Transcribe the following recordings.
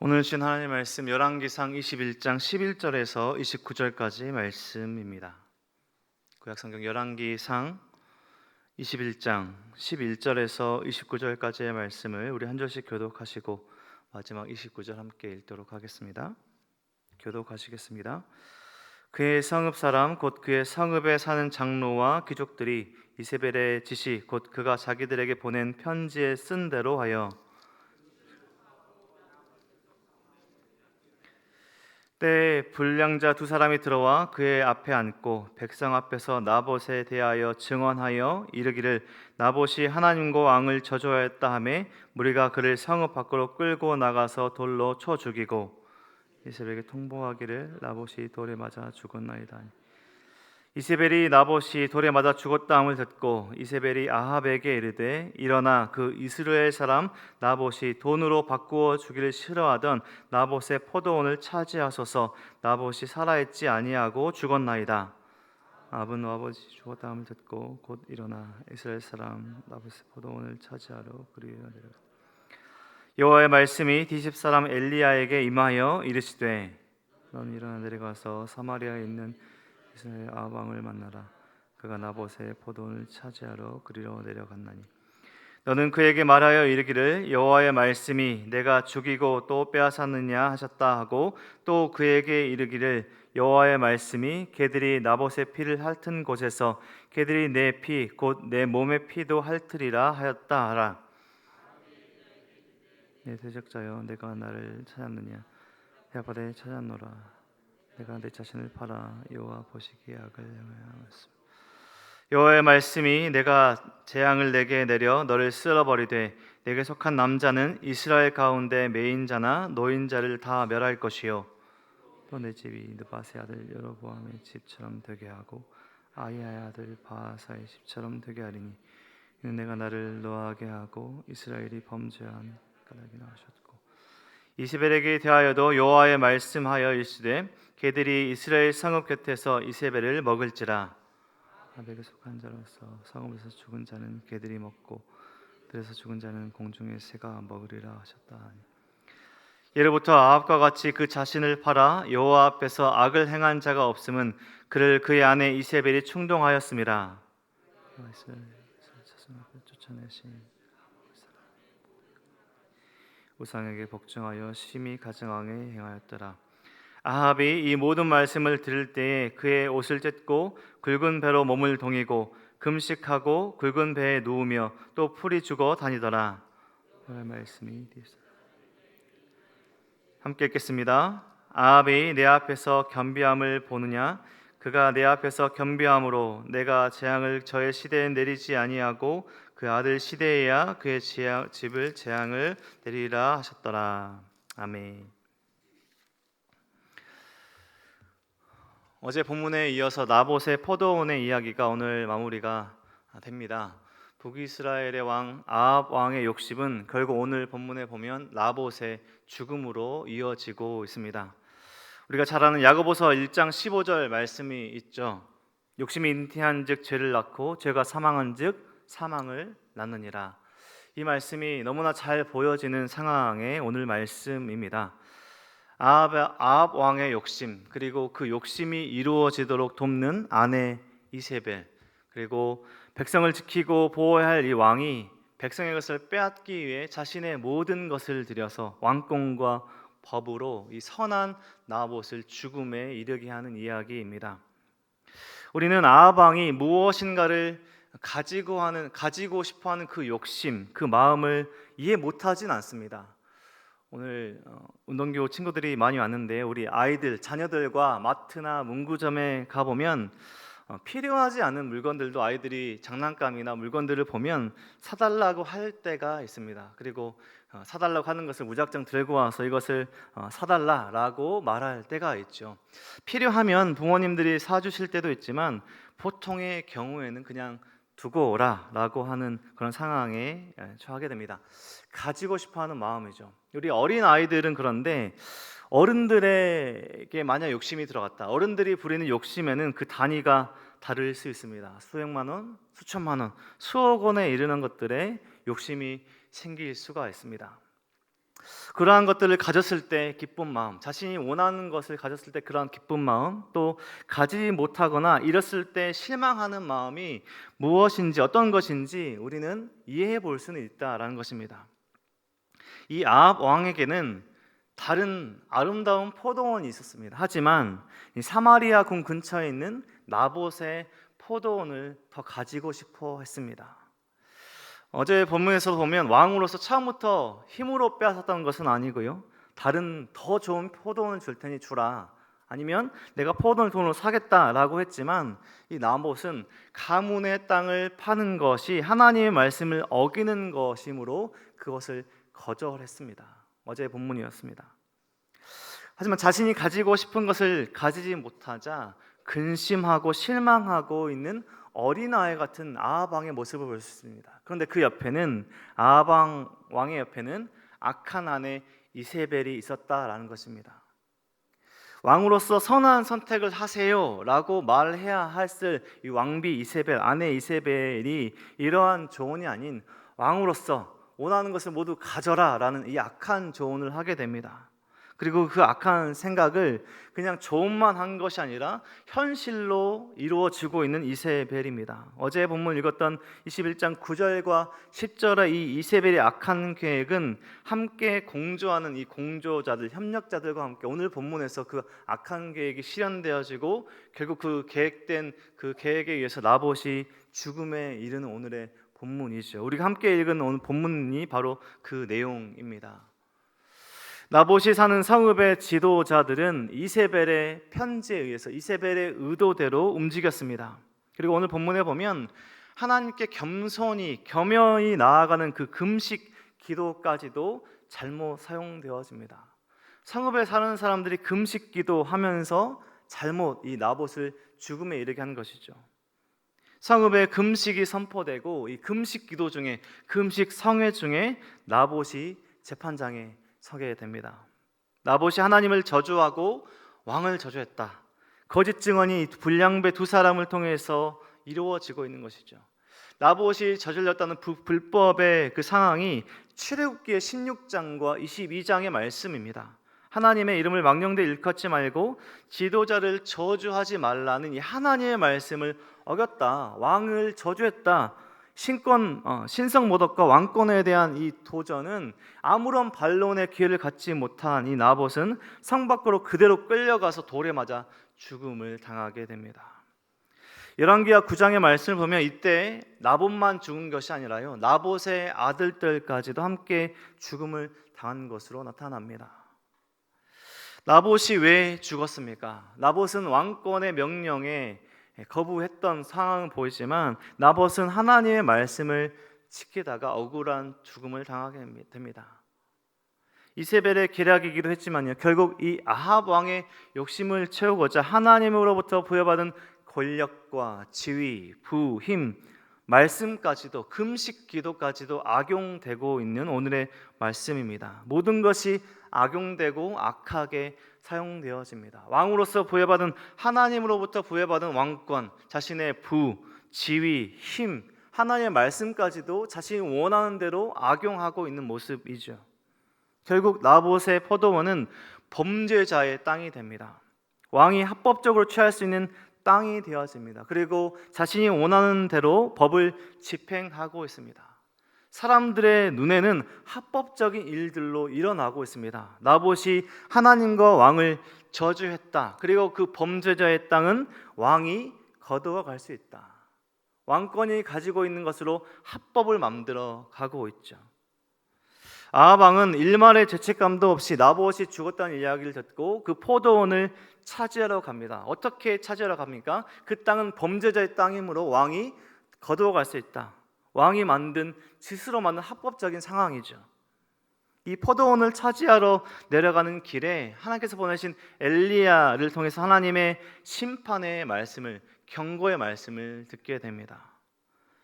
오늘 주신 하나님의 말씀 열왕기상 21장 11절에서 29절까지 말씀입니다. 구약 성경 열왕기상 21장 11절에서 29절까지의 말씀을 우리 한 절씩 교독하시고 마지막 29절 함께 읽도록 하겠습니다. 교독하시겠습니다. 그의 성읍 사람 곧 그의 성읍에 사는 장로와 귀족들이 이세벨의 지시 곧 그가 자기들에게 보낸 편지에 쓴 대로 하여 때에 불량자 두 사람이 들어와 그의 앞에 앉고 백성 앞에서 나봇에 대하여 증언하여 이르기를 나봇이 하나님과 왕을 저주하였다 하매 무리가 그를 성읍 밖으로 끌고 나가서 돌로 쳐 죽이고 이세벨에게 통보하기를 나봇이 돌에 맞아 죽었나이다. 이세벨이 나봇이 돌에 맞아 죽었다함을 듣고 이세벨이 아합에게 이르되 일어나 그 이스라엘 사람 나봇이 돈으로 바꾸어 주기를 싫어하던 나봇의 포도원을 차지하소서 나봇이 살아있지 아니하고 죽었나이다. 아합은 아버지 죽었다함을 듣고 곧 일어나 이스라엘 사람 나봇의 포도원을 차지하러 그리로 내려 여호와의 말씀이 디십 사람 엘리야에게 임하여 이르시되 넌 일어나 내려가서 사마리아에 있는 이스라엘 아방을 만나라. 그가 나봇의 포도원을 차지하러 그리로 내려갔나니. 너는 그에게 말하여 이르기를 여호와의 말씀이 내가 죽이고 또 빼앗았느냐 하셨다 하고 또 그에게 이르기를 여호와의 말씀이 개들이 나봇의 피를 핥은 곳에서 개들이 내 피 곧 내 몸의 피도 핥으리라 하였다 하라. 내 대적자여 내가 나를 찾았느냐? 내 바다에 찾았노라 내가 내 자신을 팔아 여호와 보시기에 악을 행하였습니다. 여호와의 말씀이 내가 재앙을 내게 내려 너를 쓸어버리되 내게 속한 남자는 이스라엘 가운데 매인자나 노인자를 다 멸할 것이요 또 내 집이 느바세 아들 여로보암의 집처럼 되게 하고 아이야의 아들 바하사의 집처럼 되게 하리니 이는 내가 나를 노하게 하고 이스라엘이 범죄한 까닭이나 하셨고 이스벨에게 대하여도 여호와의 말씀하여 일시되 개들이 이스라엘 성읍 곁에서 이세벨을 먹을지라. 아벨에 속한 자로서 성읍에서 죽은 자는 개들이 먹고 들에서 죽은 자는 공중의 새가 먹으리라 하셨다 예로부터 아합과 같이 그 자신을 팔아 여호와 앞에서 악을 행한 자가 없음은 그를 그의 아내 이세벨이 자신 앞에 쫓아내신 우상에게 복종하여 심히 가증하게 행하였더라. 아합이 이 모든 말씀을 들을 때에 그의 옷을 찢고 굵은 배로 몸을 동이고 금식하고 굵은 배에 누우며 또 풀이 죽어 다니더라. 말씀이 함께 읽겠습니다. 아합이 내 앞에서 겸비함을 보느냐? 그가 내 앞에서 겸비함으로 내가 재앙을 저의 시대에 내리지 아니하고 그 아들 시대에야 그의 재앙, 집을 재앙을 내리라 하셨더라. 아멘. 어제 본문에 이어서 나봇의 포도원의 이야기가 오늘 마무리가 됩니다. 북이스라엘의 왕 아합 왕의 욕심은 결국 오늘 본문에 보면 나봇의 죽음으로 이어지고 있습니다. 우리가 잘 아는 야고보서 1장 15절 말씀이 있죠. 욕심이 잉태한즉 죄를 낳고 죄가 사망한즉 사망을 낳느니라. 이 말씀이 너무나 잘 보여지는 상황의 오늘 말씀입니다. 아합, 왕의 욕심 그리고 그 욕심이 이루어지도록 돕는 아내 이세벨 그리고 백성을 지키고 보호해야 할 이 왕이 백성의 것을 빼앗기 위해 자신의 모든 것을 들여서 왕권과 법으로 이 선한 나봇을 죽음에 이르게 하는 이야기입니다. 우리는 아합 왕이 무엇인가를 가지고 하는 가지고 싶어 하는 그 욕심, 그 마음을 이해 못 하진 않습니다. 오늘 어, 운동교 친구들이 많이 왔는데 우리 아이들 자녀들과 마트나 문구점에 가 보면 어, 필요하지 않은 물건들도 아이들이 장난감이나 물건들을 보면 사달라고 할 때가 있습니다. 그리고 어, 사달라고 하는 것을 무작정 들고 와서 이것을 사달라라고 말할 때가 있죠. 필요하면 부모님들이 사주실 때도 있지만 보통의 경우에는 그냥 두고 오라라고 하는 그런 상황에 예, 처하게 됩니다. 가지고 싶어하는 마음이죠. 우리 어린 아이들은 그런데 어른들에게 만약 욕심이 들어갔다. 어른들이 부리는 욕심에는 그 단위가 다를 수 있습니다. 수백만 원, 수천만 원, 수억 원에 이르는 것들에 욕심이 생길 수가 있습니다. 그러한 것들을 가졌을 때 기쁜 마음, 자신이 원하는 것을 가졌을 때 그러한 기쁜 마음, 또 가지 못하거나 잃었을 때 실망하는 마음이 무엇인지 어떤 것인지 우리는 이해해 볼 수는 있다라는 것입니다. 이 아합 왕에게는 다른 아름다운 포도원이 있었습니다. 하지만 이 사마리아 궁 근처에 있는 나봇의 포도원을 더 가지고 싶어 했습니다. 어제 본문에서 보면 왕으로서 처음부터 힘으로 빼앗았던 것은 아니고요. 다른 더 좋은 포도원을 줄 테니 주라. 아니면 내가 포도원을 돈으로 사겠다라고 했지만 이 나봇은 가문의 땅을 파는 것이 하나님의 말씀을 어기는 것이므로 그것을 거절했습니다. 어제 본문이었습니다. 하지만 자신이 가지고 싶은 것을 가지지 못하자 근심하고 실망하고 있는 어린아이 같은 아합 왕의 모습을 볼 수 있습니다. 그런데 그 옆에는 왕 왕의 옆에는 악한 아내 이세벨이 있었다라는 것입니다. 왕으로서 선한 선택을 하세요라고 말해야 했을 이 왕비 이세벨 아내 이세벨이 이러한 조언이 아닌 왕으로서 원하는 것을 모두 가져라라는 이 악한 조언을 하게 됩니다. 그리고 그 악한 생각을 그냥 조언만 한 것이 아니라 현실로 이루어지고 있는 이세벨입니다. 어제 본문 읽었던 21장 9절과 10절의 이 이세벨의 악한 계획은 함께 공조하는 이 공조자들, 협력자들과 함께 오늘 본문에서 그 악한 계획이 실현되어지고 결국 그 계획된 그 계획에 의해서 나봇이 죽음에 이르는 오늘의 본문이죠. 우리가 함께 읽은 오늘 본문이 바로 그 내용입니다. 나봇이 사는 성읍의 지도자들은 이세벨의 편지에 의해서 이세벨의 의도대로 움직였습니다. 그리고 오늘 본문에 보면 하나님께 겸손히 겸허히 나아가는 그 금식 기도까지도 잘못 사용되어집니다. 성읍에 사는 사람들이 금식 기도하면서 잘못 이 나봇을 죽음에 이르게 한 것이죠. 성읍에 금식이 선포되고 이 금식 기도 중에 금식 성회 중에 나봇이 재판장에 서게 됩니다. 나봇이 하나님을 저주하고 왕을 저주했다. 거짓 증언이 불량배 두 사람을 통해서 이루어지고 있는 것이죠. 나봇이 저질렀다는 불법의 그 상황이 출애굽기의 16장과 22장의 말씀입니다. 하나님의 이름을 망령되 일컫지 말고 지도자를 저주하지 말라는 이 하나님의 말씀을 어겼다. 왕을 저주했다. 신권 어, 신성 모독과 왕권에 대한 이 도전은 아무런 반론의 기회를 갖지 못한 이 나봇은 성 밖으로 그대로 끌려가서 돌에 맞아 죽음을 당하게 됩니다. 열왕기하 9장의 말씀을 보면 이때 나봇만 죽은 것이 아니라요 나봇의 아들들까지도 함께 죽음을 당한 것으로 나타납니다. 나봇이 왜 죽었습니까? 나봇은 왕권의 명령에 예, 거부했던 상황은 보이지만 나봇은 하나님의 말씀을 지키다가 억울한 죽음을 당하게 됩니다. 이세벨의 계략이기도 했지만요. 결국 이 아합 왕의 욕심을 채우고자 하나님으로부터 부여받은 권력과 지위, 부, 힘, 말씀까지도 금식 기도까지도 악용되고 있는 오늘의 말씀입니다. 모든 것이 악용되고 악하게 사용되어집니다. 왕으로서 부여받은 하나님으로부터 부여받은 왕권, 자신의 부, 지위, 힘, 하나님의 말씀까지도 자신이 원하는 대로 악용하고 있는 모습이죠. 결국 나봇의 포도원은 범죄자의 땅이 됩니다. 왕이 합법적으로 취할 수 있는 땅이 되어집니다. 그리고 자신이 원하는 대로 법을 집행하고 있습니다. 사람들의 눈에는 합법적인 일들로 일어나고 있습니다. 나봇이 하나님과 왕을 저주했다. 그리고 그 범죄자의 땅은 왕이 거두어 갈 수 있다. 왕권이 가지고 있는 것으로 합법을 만들어 가고 있죠. 아합왕은 일말의 죄책감도 없이 나봇이 죽었다는 이야기를 듣고 그 포도원을 차지하러 갑니다. 어떻게 차지하러 갑니까? 그 땅은 범죄자의 땅이므로 왕이 거두어 갈 수 있다. 왕이 만든 스스로 만든 합법적인 상황이죠. 이 포도원을 차지하러 내려가는 길에 하나님께서 보내신 엘리야를 통해서 하나님의 심판의 말씀을 경고의 말씀을 듣게 됩니다.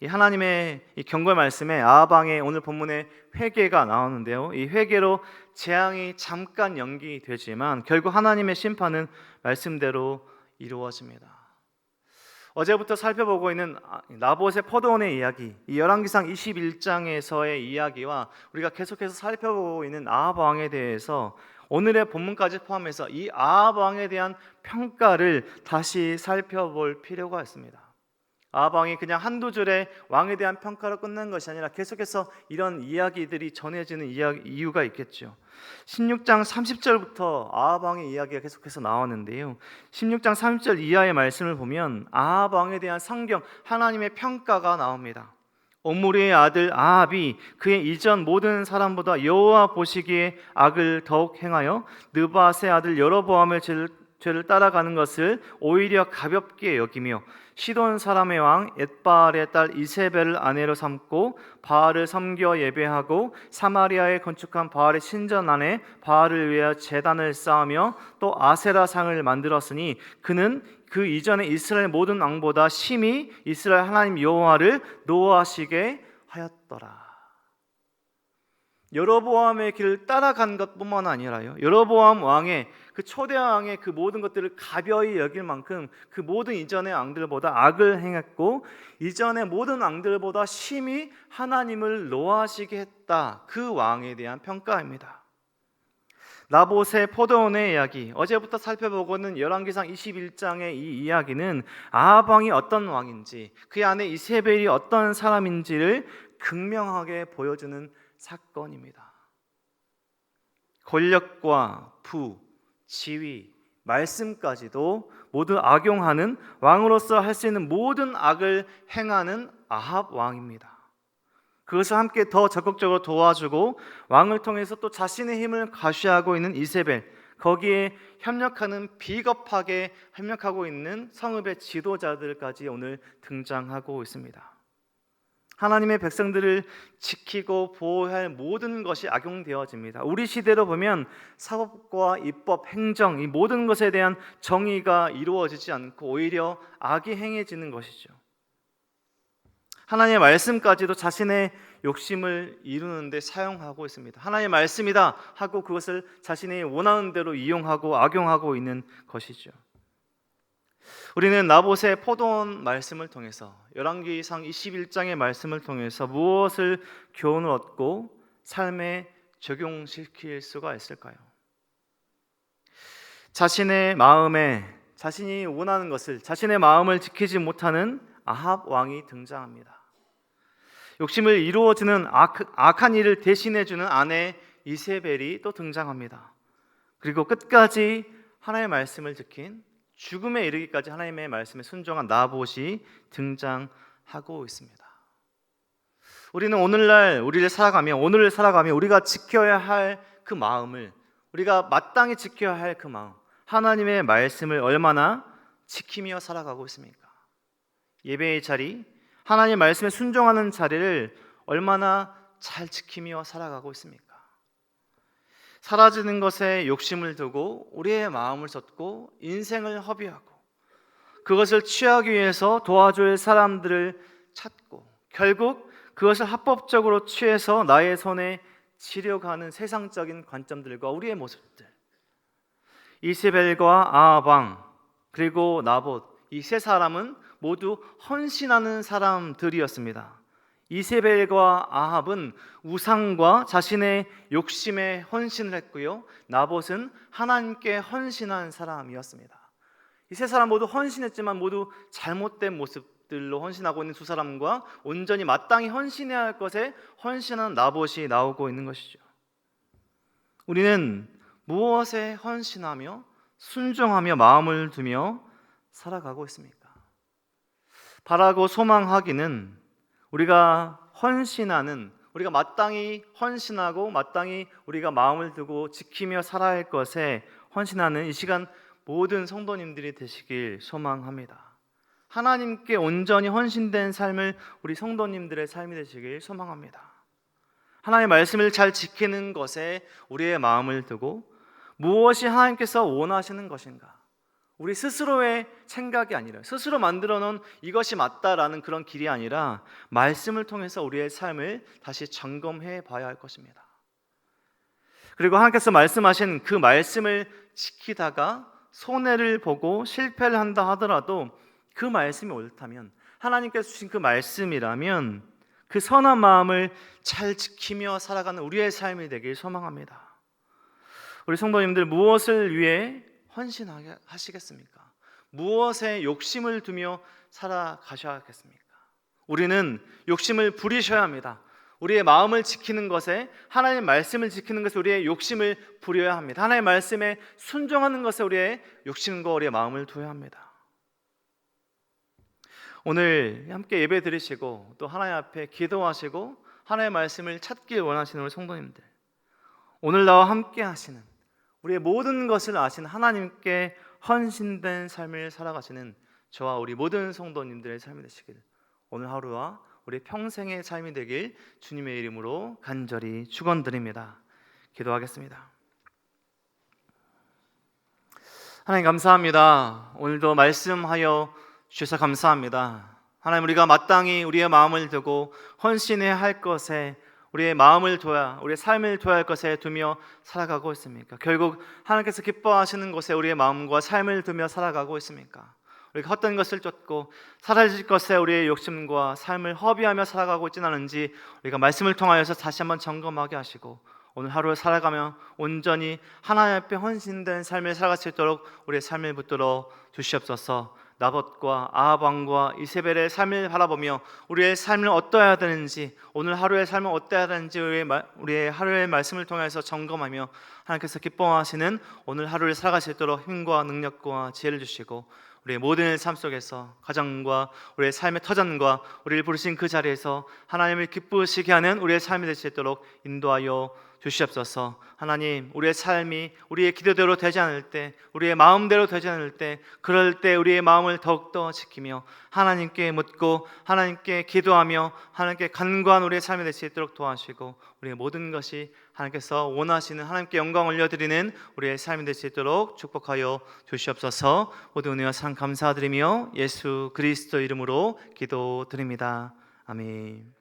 이 하나님의 이 경고의 말씀에 아방의 오늘 본문에 회개가 나오는데요. 이 회개로 재앙이 잠깐 연기되지만 결국 하나님의 심판은 말씀대로 이루어집니다. 어제부터 살펴보고 있는 아, 나봇의 포도원의 이야기, 이 열왕기상 21장에서의 이야기와 우리가 계속해서 살펴보고 있는 아합 왕에 대해서 오늘의 본문까지 포함해서 이 아합 왕에 대한 평가를 다시 살펴볼 필요가 있습니다. 아합 왕이 그냥 한두 줄의 왕에 대한 평가로 끝난 것이 아니라 계속해서 이런 이야기들이 전해지는 이유가 있겠죠. 16장 30절부터 아합 왕의 이야기가 계속해서 나왔는데요. 16장 30절 이하의 말씀을 보면 아합 왕에 대한 성경 하나님의 평가가 나옵니다. omri의 아들 아합이 그의 이전 모든 사람보다 여호와 보시기에 악을 더욱 행하여 느바스의 아들 여로보암의 죄를 따라가는 것을 오히려 가볍게 여기며 시돈 사람의 왕 엣바알의 딸 이세벨을 아내로 삼고 바알을 섬겨 예배하고 사마리아에 건축한 바알의 신전 안에 바알을 위하여 제단을 쌓으며 또 아세라 상을 만들었으니 그는 그 이전에 이스라엘 모든 왕보다 심히 이스라엘 하나님 여호와를 노하시게 하였더라. 여로보암의 길을 따라간 것뿐만 아니라요. 여로보암 왕의 그 초대 왕의 그 모든 것들을 가벼이 여길 만큼 그 모든 이전의 왕들보다 악을 행했고 이전의 모든 왕들보다 심히 하나님을 노하시게 했다. 그 왕에 대한 평가입니다. 나봇의 포도원의 이야기 어제부터 살펴보고는 열왕기상 21장의 이 이야기는 아합 왕이 어떤 왕인지 그 안에 이세벨이 어떤 사람인지를 극명하게 보여주는 사건입니다. 권력과 부, 지위, 말씀까지도 모두 악용하는 왕으로서 할 수 있는 모든 악을 행하는 아합 왕입니다. 그것을 함께 더 적극적으로 도와주고 왕을 통해서 또 자신의 힘을 과시하고 있는 이세벨 거기에 협력하는 비겁하게 협력하고 있는 성읍의 지도자들까지 오늘 등장하고 있습니다. 하나님의 백성들을 지키고 보호할 모든 것이 악용되어집니다. 우리 시대로 보면 사법과 입법, 행정 이 모든 것에 대한 정의가 이루어지지 않고 오히려 악이 행해지는 것이죠. 하나님의 말씀까지도 자신의 욕심을 이루는데 사용하고 있습니다. 하나님의 말씀이다 하고 그것을 자신이 원하는 대로 이용하고 악용하고 있는 것이죠. 우리는 나봇의 포도원 말씀을 통해서 열왕기상 21장의 말씀을 통해서 무엇을 교훈을 얻고 삶에 적용시킬 수가 있을까요? 자신의 마음에 자신이 원하는 것을 자신의 마음을 지키지 못하는 아합 왕이 등장합니다. 욕심을 이루어지는 악, 악한 일을 대신해 주는 아내 이세벨이 또 등장합니다. 그리고 끝까지 하나님의 말씀을 지킨 죽음에 이르기까지 하나님의 말씀에 순종한 나봇이 등장하고 있습니다. 우리는 오늘날 우리를 살아가며 오늘을 살아가며 우리가 지켜야 할 그 마음을 우리가 마땅히 지켜야 할 그 마음 하나님의 말씀을 얼마나 지키며 살아가고 있습니까? 예배의 자리 하나님 말씀에 순종하는 자리를 얼마나 잘 지키며 살아가고 있습니까? 사라지는 것에 욕심을 두고 우리의 마음을 쏟고 인생을 허비하고 그것을 취하기 위해서 도와줄 사람들을 찾고 결국 그것을 합법적으로 취해서 나의 손에 치려가는 세상적인 관점들과 우리의 모습들 이세벨과 아방 그리고 나봇 이 세 사람은 모두 헌신하는 사람들이었습니다. 이세벨과 아합은 우상과 자신의 욕심에 헌신을 했고요. 나봇은 하나님께 헌신한 사람이었습니다. 이 세 사람 모두 헌신했지만 모두 잘못된 모습들로 헌신하고 있는 두 사람과 온전히 마땅히 헌신해야 할 것에 헌신한 나봇이 나오고 있는 것이죠. 우리는 무엇에 헌신하며 순종하며 마음을 두며 살아가고 있습니까? 바라고 소망하기는 우리가 헌신하는 우리가 마땅히 헌신하고 마땅히 우리가 마음을 두고 지키며 살아야 할 것에 헌신하는 이 시간 모든 성도님들이 되시길 소망합니다. 하나님께 온전히 헌신된 삶을 우리 성도님들의 삶이 되시길 소망합니다. 하나님의 말씀을 잘 지키는 것에 우리의 마음을 두고 무엇이 하나님께서 원하시는 것인가? 우리 스스로의 생각이 아니라 스스로 만들어 놓은 이것이 맞다라는 그런 길이 아니라 말씀을 통해서 우리의 삶을 다시 점검해 봐야 할 것입니다. 그리고 하나님께서 말씀하신 그 말씀을 지키다가 손해를 보고 실패를 한다 하더라도 그 말씀이 옳다면 하나님께서 주신 그 말씀이라면 그 선한 마음을 잘 지키며 살아가는 우리의 삶이 되길 소망합니다. 우리 성도님들 무엇을 위해 헌신하시겠습니까? 무엇에 욕심을 두며 살아가셔야겠습니까? 우리는 욕심을 부리셔야 합니다. 우리의 마음을 지키는 것에 하나님의 말씀을 지키는 것에 우리의 욕심을 부려야 합니다. 하나님의 말씀에 순종하는 것에 우리의 욕심과 우리의 마음을 두어야 합니다. 오늘 함께 예배 드리시고 또 하나님 앞에 기도하시고 하나님의 말씀을 찾길 원하시는 우리 성도님들 오늘 나와 함께 하시는 우리의 모든 것을 아신 하나님께 헌신된 삶을 살아가시는 저와 우리 모든 성도님들의 삶이 되시길 오늘 하루와 우리 평생의 삶이 되길 주님의 이름으로 간절히 축원드립니다. 기도하겠습니다. 하나님 감사합니다. 오늘도 말씀하여 주셔서 감사합니다. 하나님 우리가 마땅히 우리의 마음을 두고 헌신해야 할 것에 우리의 마음을 둬야 우리의 삶을 둬야 할 것에 두며 살아가고 있습니까? 결국 하나님께서 기뻐하시는 곳에 우리의 마음과 삶을 두며 살아가고 있습니까? 우리가 헛된 것을 쫓고 사라질 것에 우리의 욕심과 삶을 허비하며 살아가고 있지는 않은지 우리가 말씀을 통하여서 다시 한번 점검하게 하시고 오늘 하루 살아가며 온전히 하나님 앞에 헌신된 삶을 살아갈 수 있도록 우리의 삶을 붙들어 주시옵소서. 나봇과 아합 왕과 이세벨의 삶을 바라보며 우리의 삶을 어떠해야 되는지 오늘 하루의 삶을 어떠해야 되는지 우리의 하루의 말씀을 통해서 점검하며 하나님께서 기뻐하시는 오늘 하루를 살아갈 수 있도록 힘과 능력과 지혜를 주시고 우리의 모든 삶 속에서 가정과 우리의 삶의 터전과 우리를 부르신 그 자리에서 하나님을 기쁘시게 하는 우리의 삶이 될 수 있도록 인도하여 주시옵소서. 하나님, 우리의 삶이 우리의 기도대로 되지 않을 때, 우리의 마음대로 되지 않을 때, 그럴 때 우리의 마음을 더욱더 지키며 하나님께 묻고 하나님께 기도하며 하나님께 간구한 우리의 삶이 될 수 있도록 도와주시고 우리의 모든 것이 하나님께서 원하시는 하나님께 영광 올려드리는 우리의 삶이 될 수 있도록 축복하여 주시옵소서. 모두 은혜와 상 감사드리며 예수 그리스도 이름으로 기도드립니다. 아멘.